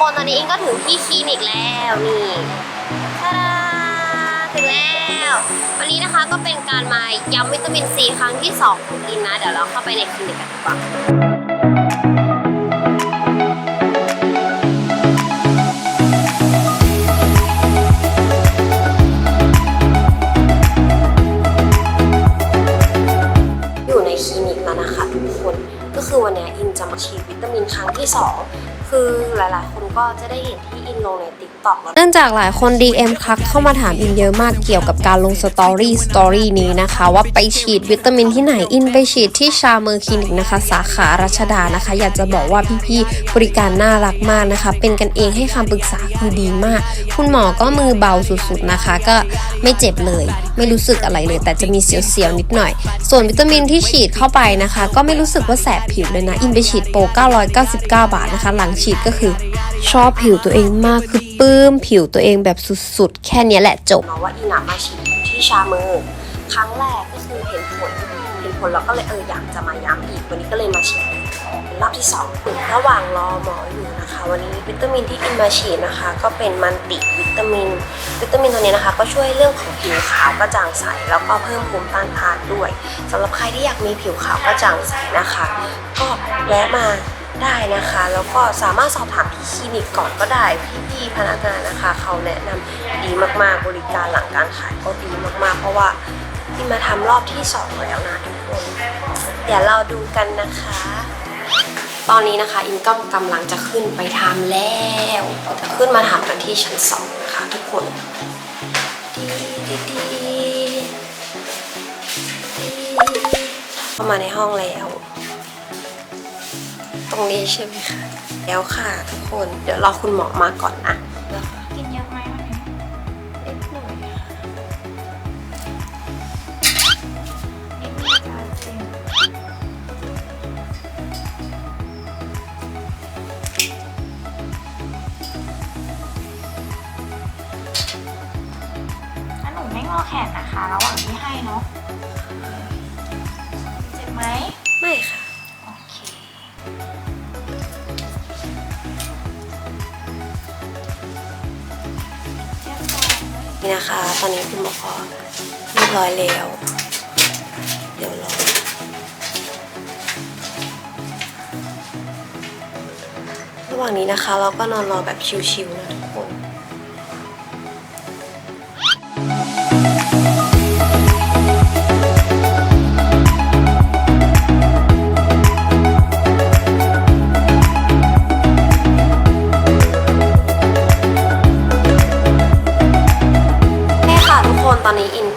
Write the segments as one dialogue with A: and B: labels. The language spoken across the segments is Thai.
A: คนตอนนี้อิงก็ถึงที่คลินิกแล้วนี่ตาดาถึงแล้ว วันนี้นะคะก็เป็นการมาย้ำวิตามินซีครั้งที่สองของอินนะเดี๋ยวเราเข้าไปในคลินิกกันดีกว่าอยู่ในคลินิกแล้วนะคะทุกคนก็คือวันนี้อินจะมาฉีดวิตามินครั้งที่ 2 คือหลายๆคน ก็จะได้เห็นที่อินลงในติ๊กต็อกแล้ว
B: เนื่องจากหลายคน DM ทักเข้ามาถามอินเยอะมากเกี่ยวกับการลงสตอรี่สตอรี่นี้นะคะ ว่าไปฉีดวิตามินที่ไหนอินไปฉีดที่ชาเมอร์คลินิกนะคะ สาขารัชดานะคะ อยากจะบอกว่าพี่ๆบริการน่ารักมากนะคะ เป็นกันเองให้คำปรึกษาคือดีมาก คุณหมอก็มือเบาสุดๆนะคะ ก็ไม่เจ็บเลย ไม่รู้สึกอะไรเลย แต่จะมีเสียวๆนิดหน่อย ส่วนวิตามินที่ฉีดเข้าไปนะคะ ก็ไม่รู้สึกว่าแสบผิวเลยนะอินไปฉีดโปร999 บาทนะคะ หลังฉีดก็คือชอบผิวตัวเองมากคือปลื้มผิวตัวเองแบบสุดๆ แค่นี้แหละจบ
A: เนาะว่าอีนามาฉีดที่ชาเมอร์ครั้งแรกก็คือเห็นผลเห็นผลแล้วก็เลยเอออยากจะมาย้ำอีกวันนี้ก็เลยมาฉีดรอบที่สองระหว่างรอหมออยู่นะคะ วันนี้วิตามินที่อินมาฉีดนะคะ ก็เป็นมันติวิตามิน วิตามินตัวนี้นะคะ ก็ช่วยเรื่องของผิวขาวกระจ่างใสแล้วก็เพิ่มภูมิต้านทานด้วยสำหรับใครที่อยากมีผิวขาวกระจ่างใสนะคะ ก็แวะมา ได้นะคะ แล้วก็สามารถสอบถามที่คลินิกก่อนก็ได้พี่ๆพนักงานนะคะ เขาแนะนำดีมากๆบริการหลังการขายก็ดีมากๆ เพราะว่าที่มาทำรอบที่สองแล้วนะทุกคนเดี๋ยวเราดูกันนะคะ ตอนนี้นะคะอินก็กำลังจะขึ้นไปทำแล้วจะขึ้นมาทำกันที่ชั้นสองนะคะทุกคนดีดีดีเข้ามาในห้องแล้ว รงนี้ใช่ไหมคะ แล้วค่ะทุกคน เดี๋ยวรอคุณหมอมาก่อนนะ
C: กินเยอะไหมวันนี้
A: นิดหน่อยค่ะ
C: นิดนึงจ้าจริงถ้าหนูไม่งอแขนนะคะ ระหว่างที่ให้เนาะ
A: นี่นะคะ ตอนนี้คุณหมอก็เรียบร้อยแล้ว เดี๋ยวรอระหว่างนี้นะคะ เราก็นอนรอแบบชิวๆนะ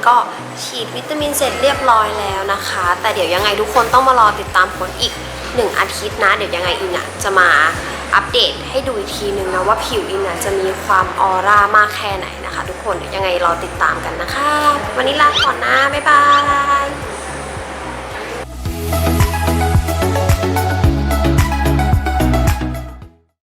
A: ก็ฉีดวิตามินเสร็จเรียบร้อยแล้วนะคะ แต่เดี๋ยวยังไงทุกคนต้องมารอติดตามผลอีกหนึ่งอาทิตย์นะ เดี๋ยวยังไงอินอะจะมาอัปเดตให้ดูอีกทีนึงนะว่าผิวอินอะจะมีความออร่ามากแค่ไหนนะคะ ทุกคนเดี๋ยวยังไงรอติดตามกันนะคะ วันนี้ลาก่อนนะบ๊ายบาย